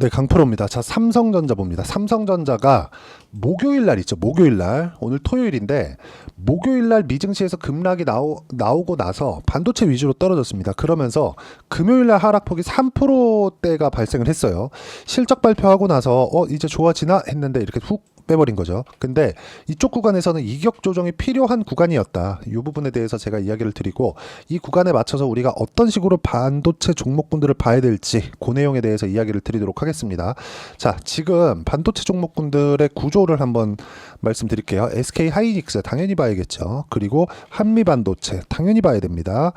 네, 강프로입니다. 자, 삼성전자 봅니다. 삼성전자가 목요일 날 있죠. 목요일 날. 오늘 토요일인데 목요일 날 미증시에서 급락이 나오, 나오고 나서 반도체 위주로 떨어졌습니다. 그러면서 금요일 날 하락폭이 3%대가 발생을 했어요. 실적 발표하고 나서 어, 이제 좋아지나 했는데 이렇게 훅 빼버린 거죠. 근데 이쪽 구간에서는 이격 조정이 필요한 구간이었다. 이 부분에 대해서 제가 이야기를 드리고 이 구간에 맞춰서 우리가 어떤 식으로 반도체 종목군들을 봐야 될지 그 내용에 대해서 이야기를 드리도록 하겠습니다. 자, 지금 반도체 종목군들의 구조를 한번 말씀드릴게요. SK 하이닉스 당연히 봐야겠죠. 그리고 한미 반도체 당연히 봐야 됩니다.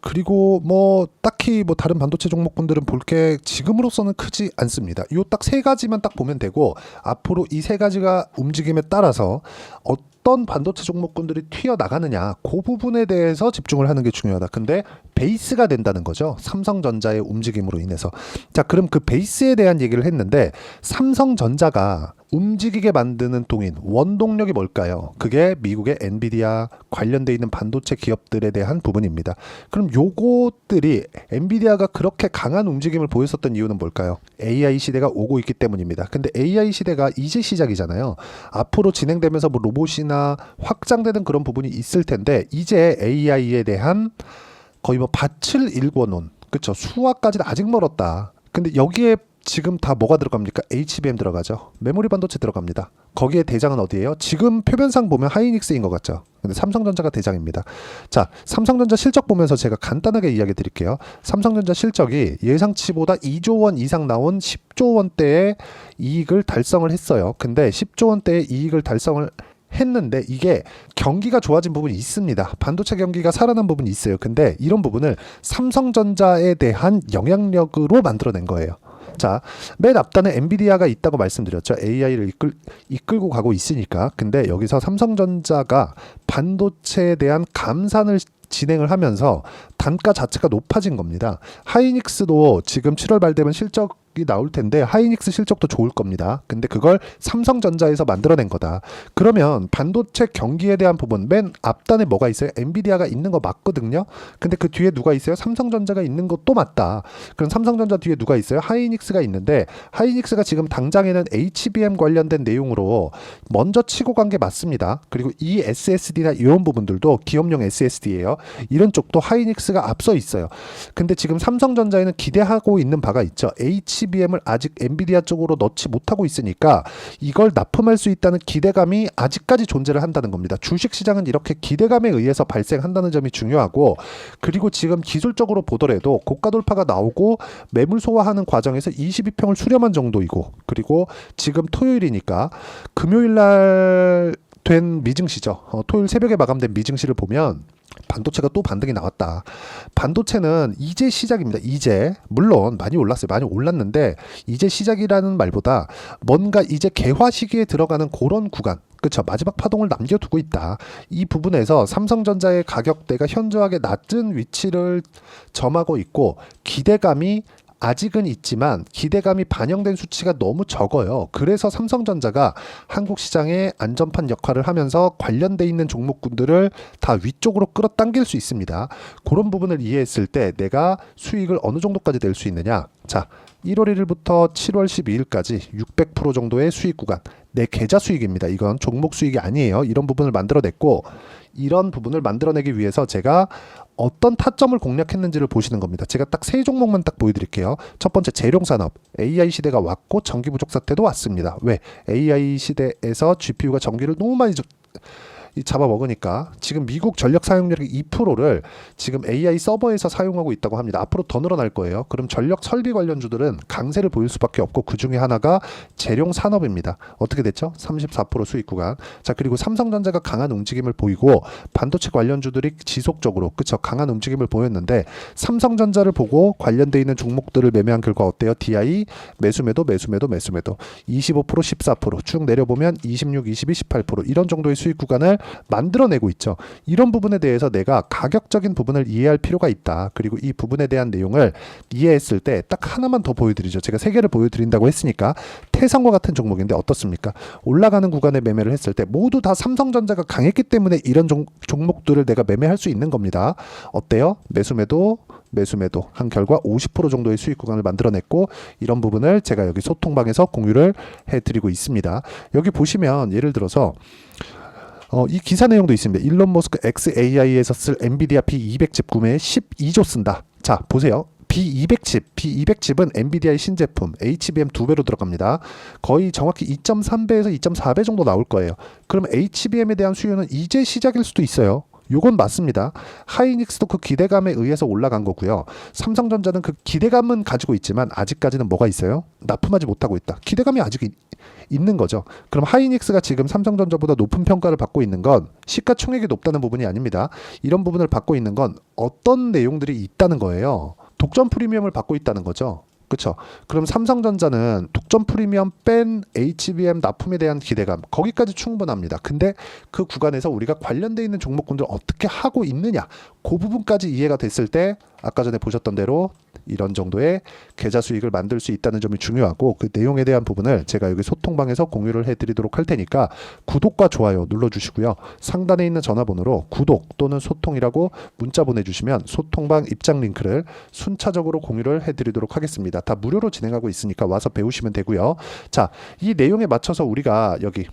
그리고 뭐 딱히 뭐 다른 반도체 종목군들은 볼 게 지금으로서는 크지 않습니다. 요 딱 세 가지만 딱 보면 되고 앞으로 이 세 가지 가 움직임에 따라서 어떤 반도체 종목군들이 튀어 나가느냐 그 부분에 대해서 집중을 하는 게 중요하다. 근데 베이스가 된다는 거죠. 삼성전자의 움직임으로 인해서. 자, 그럼 그 베이스에 대한 얘기를 했는데 삼성전자가 움직이게 만드는 동인 원동력이 뭘까요? 그게 미국의 엔비디아 관련돼 있는 반도체 기업들에 대한 부분입니다. 그럼 요것들이 엔비디아가 그렇게 강한 움직임을 보였었던 이유는 뭘까요? AI 시대가 오고 있기 때문입니다. 근데 AI 시대가 이제 시작이잖아요. 앞으로 진행되면서 뭐 로봇이나 확장되는 그런 부분이 있을 텐데 이제 AI에 대한 거의 뭐 밭을 일궈놓은 그쵸 수화까지는 아직 멀었다. 근데 여기에 지금 다 뭐가 들어갑니까? HBM 들어가죠. 메모리 반도체 들어갑니다. 거기에 대장은 어디예요? 지금 표면상 보면 하이닉스인 것 같죠. 근데 삼성전자가 대장입니다. 자, 삼성전자 실적 보면서 제가 간단하게 이야기 드릴게요. 삼성전자 실적이 예상치보다 2조 원 이상 나온 10조 원대의 이익을 달성을 했어요. 근데 10조 원대의 이익을 달성을 했는데 이게 경기가 좋아진 부분이 있습니다. 반도체 경기가 살아난 부분이 있어요. 근데 이런 부분을 삼성전자에 대한 영향력으로 만들어낸 거예요. 자, 맨 앞단에 엔비디아가 있다고 말씀드렸죠. AI를 이끌, 이끌고 가고 있으니까. 근데 여기서 삼성전자가 반도체에 대한 감산을 진행을 하면서 단가 자체가 높아진 겁니다. 하이닉스도 지금 7월 말 되면 실적 이 나올 텐데 하이닉스 실적도 좋을 겁니다. 근데 그걸 삼성전자에서 만들어낸 거다. 그러면 반도체 경기에 대한 부분 맨 앞단에 뭐가 있어요? 엔비디아가 있는 거 맞거든요. 근데 그 뒤에 누가 있어요? 삼성전자가 있는 것도 맞다. 그럼 삼성전자 뒤에 누가 있어요? 하이닉스가 있는데 하이닉스가 지금 당장에는 HBM 관련된 내용으로 먼저 치고 간 게 맞습니다. 그리고 이 SSD나 이런 부분들도 기업용 SSD예요. 이런 쪽도 하이닉스가 앞서 있어요. 근데 지금 삼성전자에는 기대하고 있는 바가 있죠. HBM을 아직 엔비디아 쪽으로 넣지 못하고 있으니까 이걸 납품할 수 있다는 기대감이 아직까지 존재를 한다는 겁니다. 주식 시장은 이렇게 기대감에 의해서 발생한다는 점이 중요하고 그리고 지금 기술적으로 보더라도 고가 돌파가 나오고 매물 소화하는 과정에서 22평을 수렴한 정도이고 그리고 지금 토요일이니까 금요일 날 된 미증시죠. 어, 토요일 새벽에 마감된 미증시를 보면 반도체가 또 반등이 나왔다. 반도체는 이제 시작입니다. 이제 물론 많이 올랐어요. 많이 올랐는데 이제 시작이라는 말보다 뭔가 이제 개화 시기에 들어가는 그런 구간. 그렇죠. 마지막 파동을 남겨두고 있다. 이 부분에서 삼성전자의 가격대가 현저하게 낮은 위치를 점하고 있고 기대감이 아직은 있지만 기대감이 반영된 수치가 너무 적어요. 그래서 삼성전자가 한국 시장의 안전판 역할을 하면서 관련돼 있는 종목군들을 다 위쪽으로 끌어당길 수 있습니다. 그런 부분을 이해했을 때 내가 수익을 어느 정도까지 낼 수 있느냐? 자, 1월 1일부터 7월 12일까지 600% 정도의 수익 구간. 내 계좌 수익입니다. 이건 종목 수익이 아니에요. 이런 부분을 만들어냈고 이런 부분을 만들어내기 위해서 제가 어떤 타점을 공략했는지를 보시는 겁니다. 제가 딱 세 종목만 딱 보여드릴게요. 첫 번째 재룡 산업 AI 시대가 왔고 전기 부족 사태도 왔습니다. 왜 AI 시대에서 GPU가 전기를 너무 많이 잡아먹으니까 지금 미국 전력 사용률의 2%를 지금 AI 서버에서 사용하고 있다고 합니다. 앞으로 더 늘어날 거예요. 그럼 전력 설비 관련주들은 강세를 보일 수밖에 없고 그 중에 하나가 재룡 산업입니다. 어떻게 됐죠? 34% 수익 구간. 자 그리고 삼성전자가 강한 움직임을 보이고 반도체 관련주들이 지속적으로 그쵸 강한 움직임을 보였는데 삼성전자를 보고 관련돼 있는 종목들을 매매한 결과 어때요? DI 매수매도 매수매도 매수매도 25% 14%쭉 내려보면 26, 22, 18% 이런 정도의 수익 구간을 만들어내고 있죠. 이런 부분에 대해서 내가 가격적인 부분을 이해할 필요가 있다. 그리고 이 부분에 대한 내용을 이해했을 때 딱 하나만 더 보여드리죠. 제가 세 개를 보여드린다고 했으니까 태상과 같은 종목인데 어떻습니까? 올라가는 구간에 매매를 했을 때 모두 다 삼성전자가 강했기 때문에 이런 종, 종목들을 내가 매매할 수 있는 겁니다. 어때요? 매수매도 매수매도 한 결과 50% 정도의 수익 구간을 만들어냈고 이런 부분을 제가 여기 소통방에서 공유를 해드리고 있습니다. 여기 보시면 예를 들어서 어, 이 기사 내용도 있습니다. 일론 머스크 XAI에서 쓸 엔비디아 B200 칩 구매에 12조 쓴다. 자, 보세요. B200 칩, B200 칩은 엔비디아의 신제품 HBM 두 배로 들어갑니다. 거의 정확히 2.3배에서 2.4배 정도 나올 거예요. 그럼 HBM에 대한 수요는 이제 시작일 수도 있어요. 요건 맞습니다. 하이닉스도 그 기대감에 의해서 올라간 거고요. 삼성전자는 그 기대감은 가지고 있지만 아직까지는 뭐가 있어요? 납품하지 못하고 있다. 기대감이 아직 있, 있는 거죠. 그럼 하이닉스가 지금 삼성전자보다 높은 평가를 받고 있는 건 시가총액이 높다는 부분이 아닙니다. 이런 부분을 받고 있는 건 어떤 내용들이 있다는 거예요. 독점 프리미엄을 받고 있다는 거죠. 그렇죠. 그럼 삼성전자는 독점 프리미엄 뺀 HBM 납품에 대한 기대감 거기까지 충분합니다. 근데 그 구간에서 우리가 관련돼 있는 종목군들 어떻게 하고 있느냐 그 부분까지 이해가 됐을 때 아까 전에 보셨던 대로 이런 정도의 계좌 수익을 만들 수 있다는 점이 중요하고 그 내용에 대한 부분을 제가 여기 소통방에서 공유를 해드리도록 할 테니까 구독과 좋아요 눌러주시고요. 상단에 있는 전화번호로 구독 또는 소통이라고 문자 보내주시면 소통방 입장 링크를 순차적으로 공유를 해드리도록 하겠습니다. 다 무료로 진행하고 있으니까 와서 배우시면 되고요. 자, 이 내용에 맞춰서 우리가 여기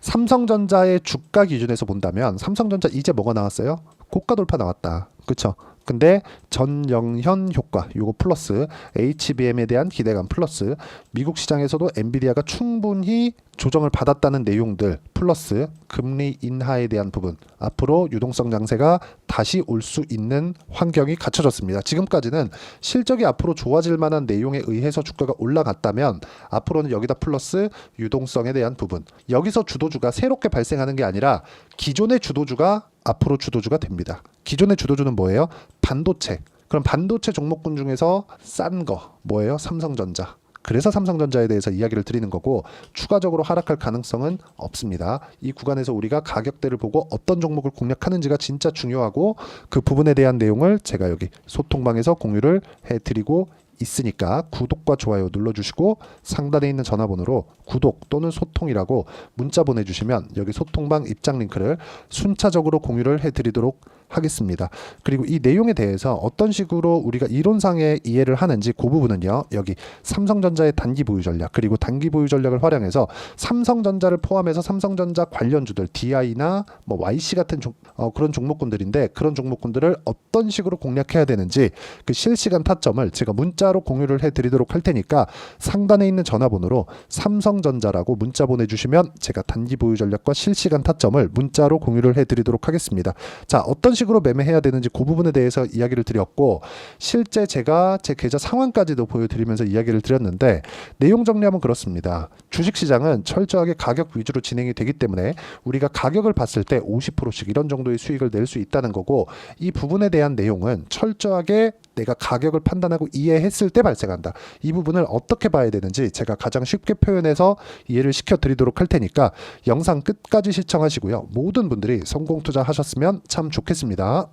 삼성전자의 주가 기준에서 본다면 삼성전자 이제 뭐가 나왔어요? 고가 돌파 나왔다. 그렇죠? 근데 전영현 효과 요거 플러스 HBM에 대한 기대감 플러스 미국 시장에서도 엔비디아가 충분히 조정을 받았다는 내용들 플러스 금리 인하에 대한 부분 앞으로 유동성 장세가 다시 올 수 있는 환경이 갖춰졌습니다. 지금까지는 실적이 앞으로 좋아질 만한 내용에 의해서 주가가 올라갔다면 앞으로는 여기다 플러스 유동성에 대한 부분 여기서 주도주가 새롭게 발생하는 게 아니라 기존의 주도주가 앞으로 주도주가 됩니다. 기존의 주도주는 뭐예요? 반도체. 그럼 반도체 종목군 중에서 싼 거 뭐예요? 삼성전자. 그래서 삼성전자에 대해서 이야기를 드리는 거고 추가적으로 하락할 가능성은 없습니다. 이 구간에서 우리가 가격대를 보고 어떤 종목을 공략하는지가 진짜 중요하고 그 부분에 대한 내용을 제가 여기 소통방에서 공유를 해드리고 있으니까 구독과 좋아요 눌러주시고 상단에 있는 전화번호로 구독 또는 소통이라고 문자 보내주시면 여기 소통방 입장 링크를 순차적으로 공유를 해드리도록 하겠습니다. 그리고 이 내용에 대해서 어떤 식으로 우리가 이론상의 이해를 하는지 그 부분은요. 여기 삼성전자의 단기 보유 전략 그리고 단기 보유 전략을 활용해서 삼성전자를 포함해서 삼성전자 관련주들 DI나 뭐 YC 같은 종, 어, 그런 종목군들인데 그런 종목군들을 어떤 식으로 공략해야 되는지 그 실시간 타점을 제가 문자로 공유를 해드리도록 할 테니까 상단에 있는 전화번호로 삼성전자라고 문자 보내주시면 제가 단기 보유 전략과 실시간 타점을 문자로 공유를 해드리도록 하겠습니다. 자 어떤 식으로 매매해야 되는지 그 부분에 대해서 이야기를 드렸고 실제 제가 제 계좌 상황까지도 보여드리면서 이야기를 드렸는데 내용 정리하면 그렇습니다. 주식시장은 철저하게 가격 위주로 진행이 되기 때문에 우리가 가격을 봤을 때 50%씩 이런 정도의 수익을 낼 수 있다는 거고 이 부분에 대한 내용은 철저하게 내가 가격을 판단하고 이해했을 때 발생한다. 이 부분을 어떻게 봐야 되는지 제가 가장 쉽게 표현해서 이해를 시켜 드리도록 할 테니까 영상 끝까지 시청하시고요. 모든 분들이 성공 투자하셨으면 참 좋겠습니다.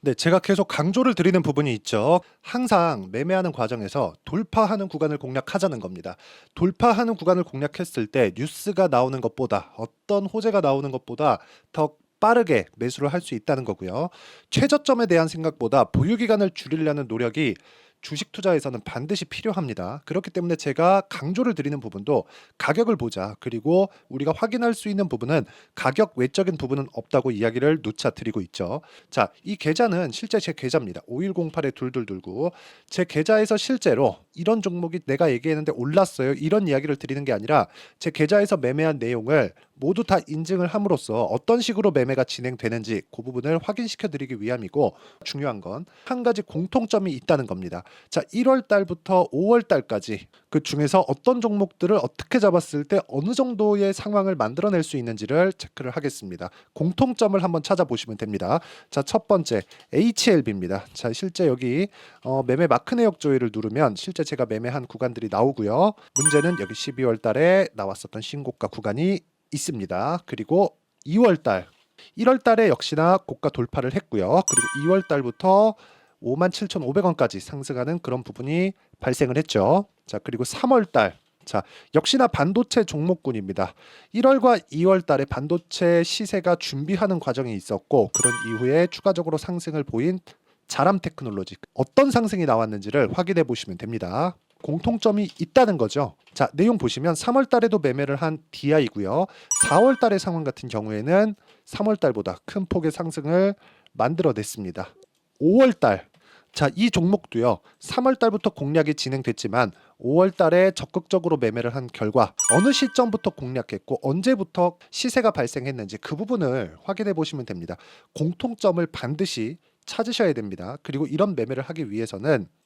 네, 제가 계속 강조를 드리는 부분이 있죠. 항상 매매하는 과정에서 돌파하는 구간을 공략하자는 겁니다. 돌파하는 구간을 공략했을 때 뉴스가 나오는 것보다 어떤 호재가 나오는 것보다 더 빠르게 매수를 할 수 있다는 거고요. 최저점에 대한 생각보다 보유 기간을 줄이려는 노력이 주식 투자에서는 반드시 필요합니다. 그렇기 때문에 제가 강조를 드리는 부분도 가격을 보자. 그리고 우리가 확인할 수 있는 부분은 가격 외적인 부분은 없다고 이야기를 누차 드리고 있죠. 자, 이 계좌는 실제 제 계좌입니다. 5108에 둘둘둘구. 제 계좌에서 실제로 이런 종목이 내가 얘기했는데 올랐어요. 이런 이야기를 드리는 게 아니라 제 계좌에서 매매한 내용을 모두 다 인증을 함으로써 어떤 식으로 매매가 진행되는지 그 부분을 확인시켜 드리기 위함이고 중요한 건 한 가지 공통점이 있다는 겁니다. 자, 1월 달부터 5월 달까지 그 중에서 어떤 종목들을 어떻게 잡았을 때 어느 정도의 상황을 만들어낼 수 있는지를 체크를 하겠습니다. 공통점을 한번 찾아보시면 됩니다. 자, 첫 번째 HLB입니다. 자, 실제 여기 어, 매매 마크 내역 조회를 누르면 실제 제가 매매한 구간들이 나오고요. 문제는 여기 12월 달에 나왔었던 신고가 구간이 있습니다. 그리고 2월 달 1월 달에 역시나 고가 돌파를 했고요. 그리고 2월 달부터 57,500원까지 상승하는 그런 부분이 발생을 했죠. 자, 그리고 3월 달 자, 역시나 반도체 종목군입니다. 1월과 2월 달에 반도체 시세가 준비하는 과정이 있었고 그런 이후에 추가적으로 상승을 보인 자람 테크놀로지 어떤 상승이 나왔는지를 확인해 보시면 됩니다. 공통점이 있다는 거죠. 자, 내용 보시면 3월 달에도 매매를 한 DI고요. 4월 달의 상황 같은 경우에는 3월 달보다 큰 폭의 상승을 만들어냈습니다. 5월 달 자, 이 종목도요. 3월 달부터 공략이 진행됐지만 5월 달에 적극적으로 매매를 한 결과 어느 시점부터 공략했고 언제부터 시세가 발생했는지 그 부분을 확인해 보시면 됩니다. 공통점을 반드시 찾으셔야 됩니다. 그리고 이런 매매를 하기 위해서는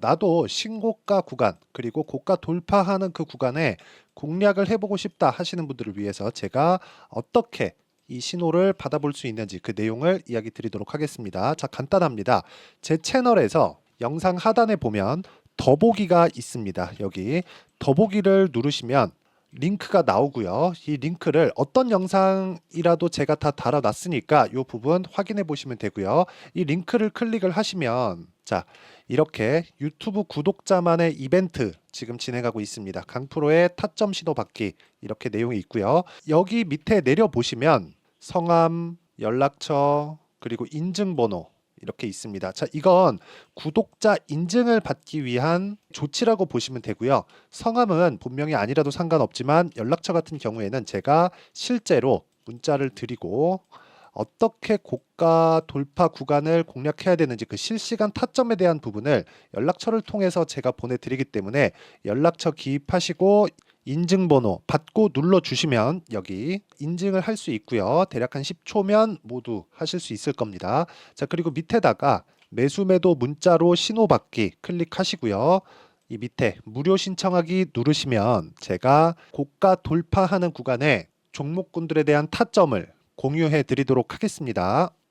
나도 신고가 구간 그리고 고가 돌파하는 그 구간에 공략을 해보고 싶다 하시는 분들을 위해서 제가 어떻게 이 신호를 받아볼 수 있는지 그 내용을 이야기 드리도록 하겠습니다. 자, 간단합니다. 제 채널에서 영상 하단에 보면 더보기가 있습니다. 여기 더보기를 누르시면 링크가 나오고요. 이 링크를 어떤 영상이라도 제가 다 달아놨으니까 이 부분 확인해 보시면 되고요. 이 링크를 클릭을 하시면 자 이렇게 유튜브 구독자만의 이벤트 지금 진행하고 있습니다. 강프로의 타점 신호 받기 이렇게 내용이 있고요. 여기 밑에 내려 보시면 성함, 연락처 그리고 인증번호 이렇게 있습니다. 자, 이건 구독자 인증을 받기 위한 조치라고 보시면 되고요. 성함은 본명이 아니라도 상관없지만 연락처 같은 경우에는 제가 실제로 문자를 드리고 어떻게 고가 돌파 구간을 공략해야 되는지 그 실시간 타점에 대한 부분을 연락처를 통해서 제가 보내드리기 때문에 연락처 기입하시고 인증번호 받고 눌러주시면 여기 인증을 할 수 있고요. 대략 한 10초면 모두 하실 수 있을 겁니다. 자 그리고 밑에다가 매수 매도 문자로 신호 받기 클릭하시고요. 이 밑에 무료 신청하기 누르시면 제가 고가 돌파하는 구간에 종목군들에 대한 타점을 공유해 드리도록 하겠습니다.